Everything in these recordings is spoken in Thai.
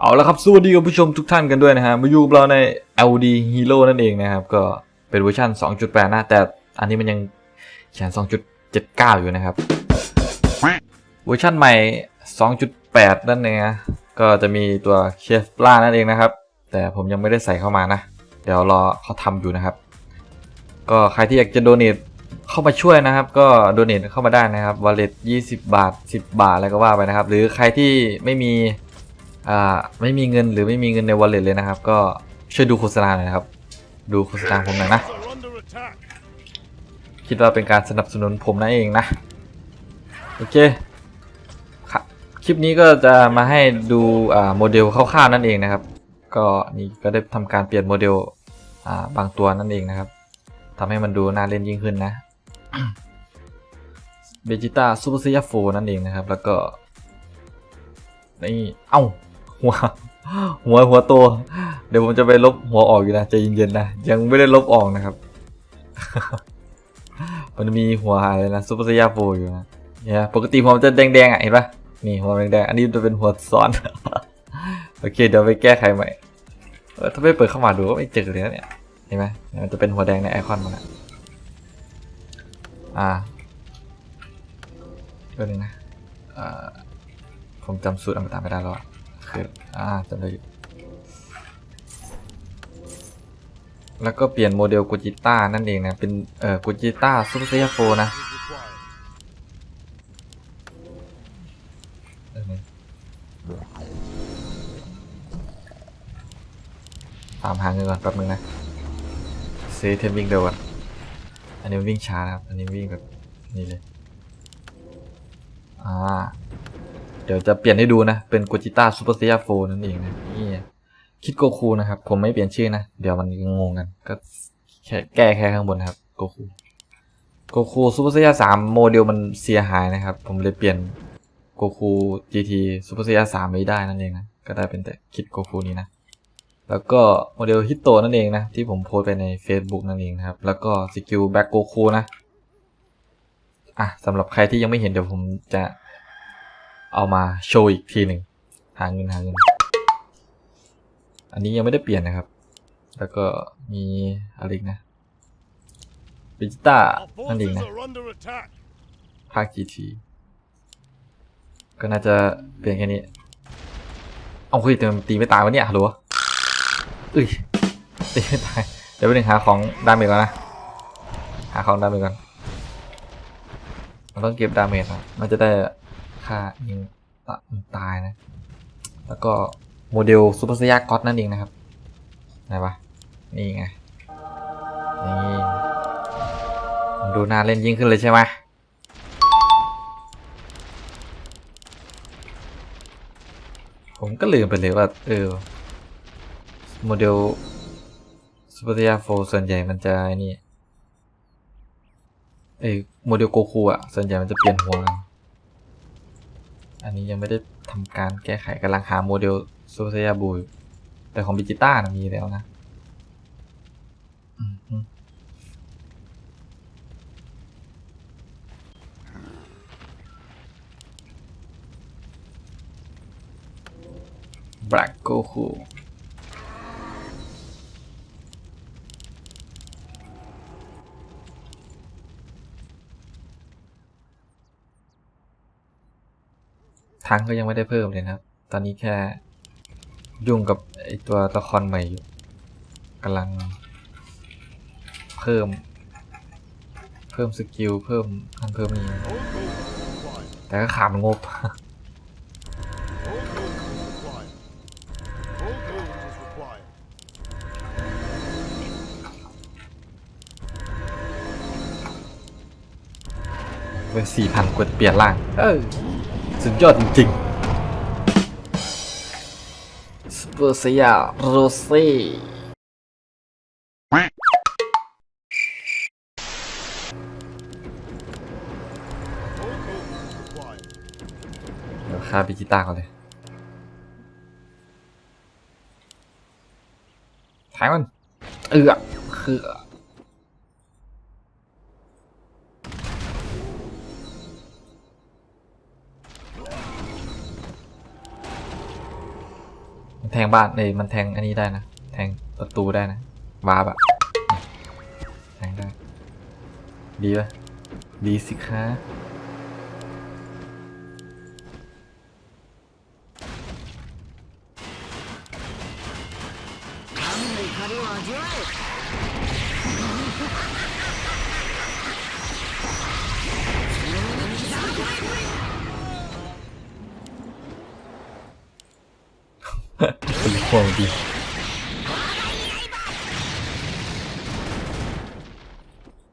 เอาละครับสวัสดีคุณผู้ชมทุกท่านกันด้วยนะฮะมาอยู่กับเราใน LD Hero นั่นเองนะครับ ก็เป็นเวอร์ชัน2.8 นะ แต่อันนี้มันยังเขียน2.79 อยู่นะครับ เวอร์ชันใหม่ 2.8 นั่นเองนะก็จะมีตัวเคฟล่านั่นเองนะครับ แต่ผมยังไม่ได้ใส่เข้ามานะ เดี๋ยวรอเขาทำอยู่นะครับ ก็ใครที่อยากจะโดเนทเข้ามาช่วยนะครับ ก็โดเนทเข้ามาได้นะครับวอลเล็ต20 บาท 10 บาทอะไรก็ว่าไปนะครับ หรือใครที่ไม่มี อ่าไม่มีเงินหรือไม่มีเงินใน wallet เลยนะครับ ก็ช่วยดูโฆษณาหน่อยนะครับ ดูโฆษณาผมหน่อยนะ คิดว่าเป็นการสนับสนุนผมนั่นเองนะ โอเคครับคลิปนี้ก็จะมาให้ดูโมเดลคร่าวๆนั่นเองนะครับ ก็นี่ก็ได้ทำการเปลี่ยนโมเดลบางตัวนั่นเองนะครับทำให้มันดูน่าเล่นยิ่งขึ้นนะเบจิต้าซูเปอร์ซียาโฟนั่นเองนะครับ แล้วก็นี่ เอ้า หัวหัวหัวโตเดี๋ยวผมจะไปลบหัวออกอยู่นะใจเย็นๆนะยังไม่ได้ลบออกนะครับ มันมีหัวอะไรนะซูเปอร์ซียาโฟอยู่นะเนี่ยปกติหัวมันจะแดงๆอะเห็นปะนี่หัวแดงๆอันนี้จะเป็นหัวซ้อนโอเคเดี๋ยวไปแก้ไขใหม่เออถ้าไม่เปิดเข้ามาดูก็ไม่เจอเลยนะเนี่ยเห็นไหมมันจะเป็นหัวแดงในไอคอนมันอะอ่าก็นึงนะอ่าผมจำสูตรอมตะไม่ได้แล้วอะ คืออ่าจำได้อยู่แล้วก็เปลี่ยนโมเดลกูจิต้านั่นเองนะ เป็นเอ่อกูจิต้าซูเปอร์เซียโฟนะตามหาเงินก่อนแป๊บนึงนะเซเทมวิ่งเดียวก่อนอันนี้วิ่งช้านะครับ อันนี้วิ่งแบบนี่เลย อ่า เดี๋ยวจะเปลี่ยนให้ดูนะ เป็นกูจิต้าซูเปอร์เซียโฟนั่นเองนะนี่คิดโกคูนะครับ ผมไม่เปลี่ยนชื่อนะ เดี๋ยวมันงงกัน ก็แค่แก้แค่ข้างบนครับโกคูโกคูซูเปอร์เซียสามโมเดลมันเสียหายนะครับ ผมเลยเปลี่ยนโกคู GT ซูเปอร์เซียสามไม่ได้นั่นเองนะ ก็ได้เป็นแต่คิดโกคูนี้นะ แล้วก็โมเดลฮิตโตนั่นเองนะ ที่ผมโพสไปใน Facebook นั่นเองนะครับ แล้วก็สกิลแบ็กโกคูนะอะสำหรับใครที่ยังไม่เห็นเดี๋ยวผมจะ เอามาโชว์อีกทีหนึ่งหาเงินหาเงิน อันนี้ยังไม่ได้เปลี่ยนนะครับ แล้วก็มีอะไรนะบิจิต้านั่นเองนะภาค GT ก็น่าจะเปลี่ยนแค่นี้ เอาเฮ้ยแต่มันตีไม่ตายวะเนี่ยฮัลโหลอุ้ยตีไม่ตาย เดี๋ยวไปหนึ่งหาของดาเมจก่อนนะ หาของดาเมจก่อน มันต้องเก็บดาเมจนะมันจะได้ ค่ายิงตะตายนะ แล้วก็โมเดลซูเปอร์สยาก็อตนั่นเองนะครับไหนวะนี่ไงนี่มันดูน่าเล่นยิ่งขึ้นเลยใช่ไหมผมก็ลืมไปเลยว่า เออ โมเดลซูเปอร์เซียโฟส่วนใหญ่มันจะนี่เอ้ยโมเดลโกคูอะ ส่วนใหญ่มันจะเปลี่ยนหัวกัน อันนี้ยังไม่ได้ทำการแก้ไขกำลังหาโมเดลซูเซียบูอยู่แต่ของบิจิต้านะมีแล้วนะแบล็กโกคู ทั้งก็ยังไม่ได้เพิ่มเลยนะครับตอนนี้แค่ยุ่งกับไอตัวละครใหม่อยู่กำลัง เพิ่ม เพิ่มสกิลเพิ่มนั่นเพิ่มนี่ All gold is required. แต่ก็ขาดงบ All gold is required. All gold is required. เบสี่พันกดเปลี่ยนร่าง เออ สุดยอดจริงๆสเปอร์เซียโรเซ่เดี๋ยวฆ่าบิจิต้าก่อนเลยแทงมัน เอือคือ แทงบ้านเลยมันแทงอันนี้ได้นะ แทงประตูได้นะวาร์ปอะแทงได้ ดีปะดีสิคะ ห่วงดี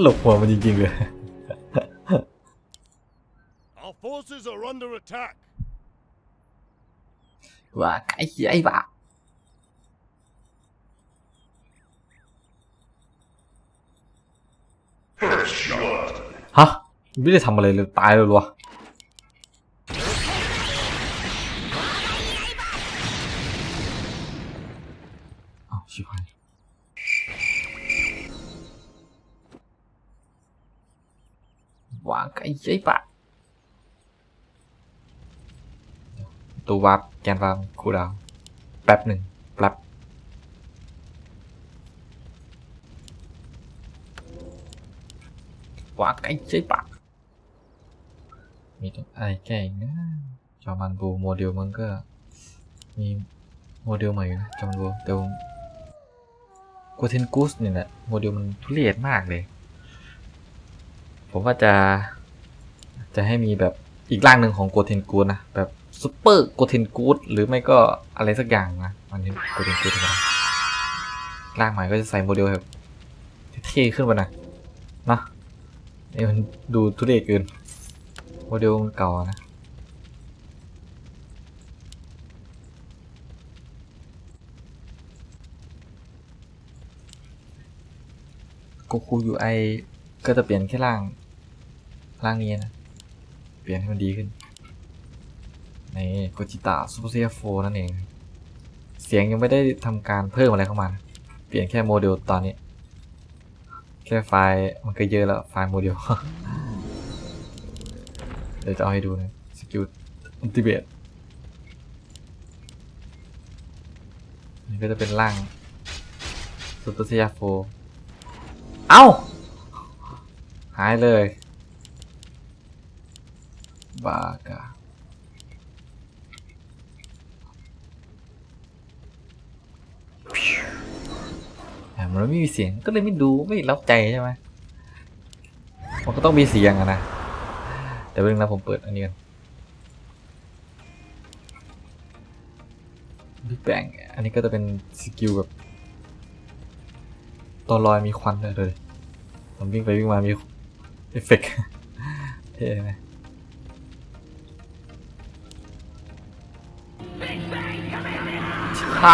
หลบหัวมันจริงๆเลย Our forces are under attack. ว่าไอ้เหี้ยไอ้บ้าฮะไม่ได้ทำอะไรเลยตายเลยวะ ว่างไอ้เหี้ยไอ้บ้าตัววับแกนวางคูลดาวแป๊บหนึ่งแป๊บว่างไอ้เหี้ยไอ้บ้ามีตัวอะไรแก้อีกนะจอมันบูโมเดลมันก็มีโมเดลใหม่อยู่นะจอมันบูแต่ผมโกเทนกูสเนี่ยแหละโมเดลมันทุเรศมากเลย ผมว่าจะ จะให้มีแบบอีกร่างหนึ่งของโกเทนกูดนะ แบบซูเปอร์โกเทนกูดหรือไม่ก็อะไรสักอย่างนะอันนี้โกเทนกูดนะร่างใหม่ก็จะใส่โมเดลแบบเท่ขึ้นไปนะนะนี่มันดูทุเรศเกินโมเดลเก่านะโกคูยูไอก็จะเปลี่ยนแค่ร่าง ร่างนี้นะ เปลี่ยนให้มันดีขึ้น ในโกจิตะซูเปอร์เซียโฟนั่นเอง เสียงยังไม่ได้ทำการเพิ่มอะไรเข้ามา เปลี่ยนแค่โมเดลตอนนี้ แค่ไฟล์มันก็เยอะแล้ว ไฟล์โมเดล เดี๋ยวจะเอาให้ดูนะ สกิลอันติเบตนี่ก็จะเป็นร่างซูเปอร์เซียโฟ เอ้า หายเลย บากาแต่มันไม่มีเสียงก็เลยไม่ดูไม่รับใจใช่ไหมมันก็ต้องมีเสียงอะนะแต่เรื่องนะผมเปิดอันนี้กันบิ๊กแบงอันนี้ก็จะเป็นสกิลแบบตอนลอยมีควันด้วยเลยผมวิ่งไปวิ่งมามีเอฟเฟกต์เท่ไหม มั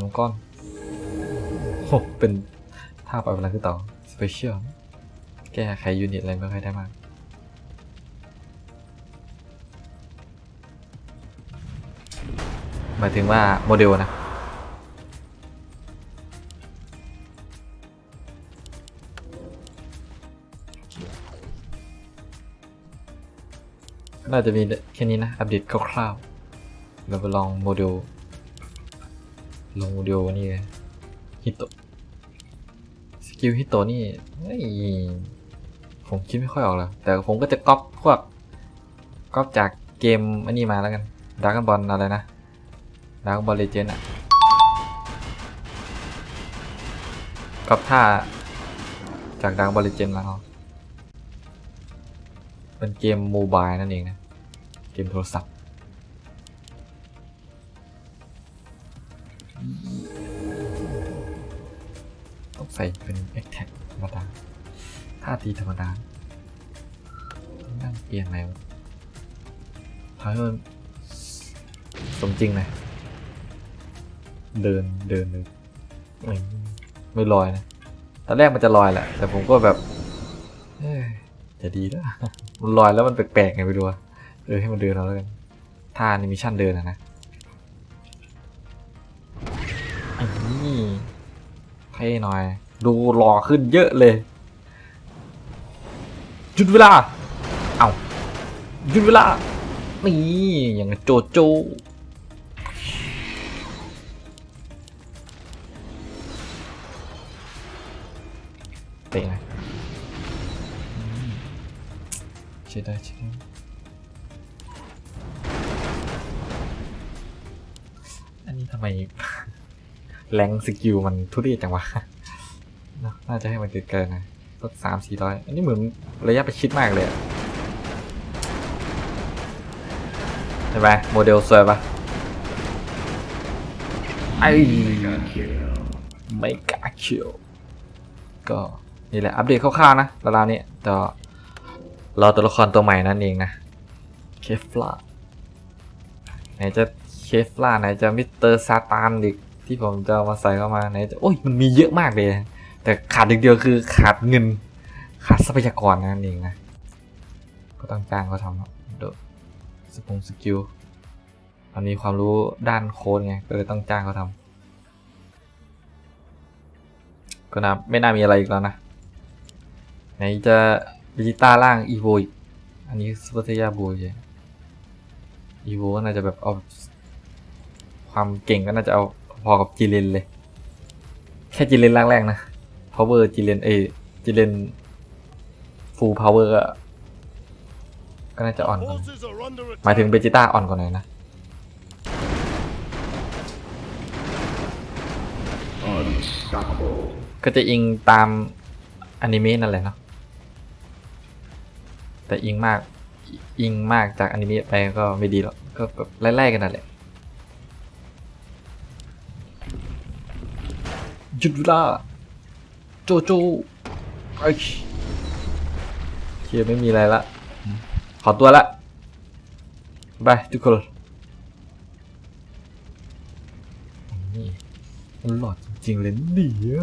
นก้อนโอ้เป็นท่าปล่อยพลังขึ้นต่อสเปเชียลแก้ไขยูนิตอะไรไม่ค่อยได้มากหมายถึงว่าโมเดลนะ น่าจะมีแค่นี้นะ อัปเดตคร่าวๆ เราไปลองโมเดลลงโมเดลนี่เลยฮิโตสกิลฮิโตนี่ผมคิดไม่ค่อยออกแล้วแต่ผมก็จะก๊อปพวกก๊อปจากเกมอันนี้มาแล้วกันดาร์กบอลอะไรนะดาร์กบอลเลเจนด์อะก๊อปท่าจากดาร์กบอลเลเจนด์มาเอา เป็นเกมโมบายนั่นเองนะ เกมโทรศัพท์ ต้องใส่เป็น e x t a c ธรรมดาท่าตีธรรมดานั่งเปลี่ยนอะไรวะทำให้มันสมจริงน่อยเดินเดินเลยไม่ไม่ลอยนะ ตอนแรกมันจะลอยแหละ แต่ผมก็แบบ จะดีแล้วมันลอยแล้วมันแปลกๆไงไปดูเออให้มันเดินเอาแล้วกันท่านิมิชั่นเดินอะนะไอ้นี่เท่หน่อย ดูหล่อขึ้นเยอะเลยหยุดเวลา เอาหยุดเวลา นี่ อย่างโจโจเตะไงอื ใช่ได้ใช่ได้อันนี้ทำไม แรงสกิลมันทุเรศจังวะ น่าจะให้มันเกินๆนะสักสามสี่ร้อยอันนี้เหมือนระยะประชิดมากเลยอะเห็นไหมโมเดลสวยปะไอ้ไม่กล้าเชียวก็นี่แหละ อัปเดตคร่าวๆนะราวๆนี้ต่อ รอตัวละครตัวใหม่นั่นเองนะเคฟลาไหนจะเคฟลาไหนจะมิสเตอร์ซาตานอีกที่ผมจะเอามาใส่เข้ามาไหนจะโอ้ยมันมีเยอะมากเลย แต่ขาดอย่างเดียวคือขาดเงิน ขาดทรัพยากรนั่นเองนะก็ต้องจ้างเขาทำเนอะเดยวสปงสกิลมันมีความรู้ด้านโค้ดไงก็เลยต้องจ้างเขาทำก็นะไม่น่ามีอะไรอีกแล้วนะไหนจะ ดิจิต้าล่างอีโวอีกอันนี้ซูเปอร์เทียโบยอีโวก็น่าจะแบบเอา ความเก่งก็น่าจะเอาพอกับจีเลนเลย แค่จีเลนล่างแรกนะ power จีเลนเอจีเลน full power ก็ก็น่าจะอ่อนกว่า Forces are under หมายถึง attack. เบจิต้าอ่อนกว่าหน่อยนะก็จะอิงตามอนิเมะนั่นแหละเนาะ แต่อิงมากอิงมากจากอนิเมะไปก็ไม่ดีหรอกก็แบบไล่ๆกันนั่นแหละหยุดเวลาโจโจไอ้เคียไม่มีอะไรละ ขอตัวละบายทุกคนนี่มันหลอดจริงๆเลยเนี่ย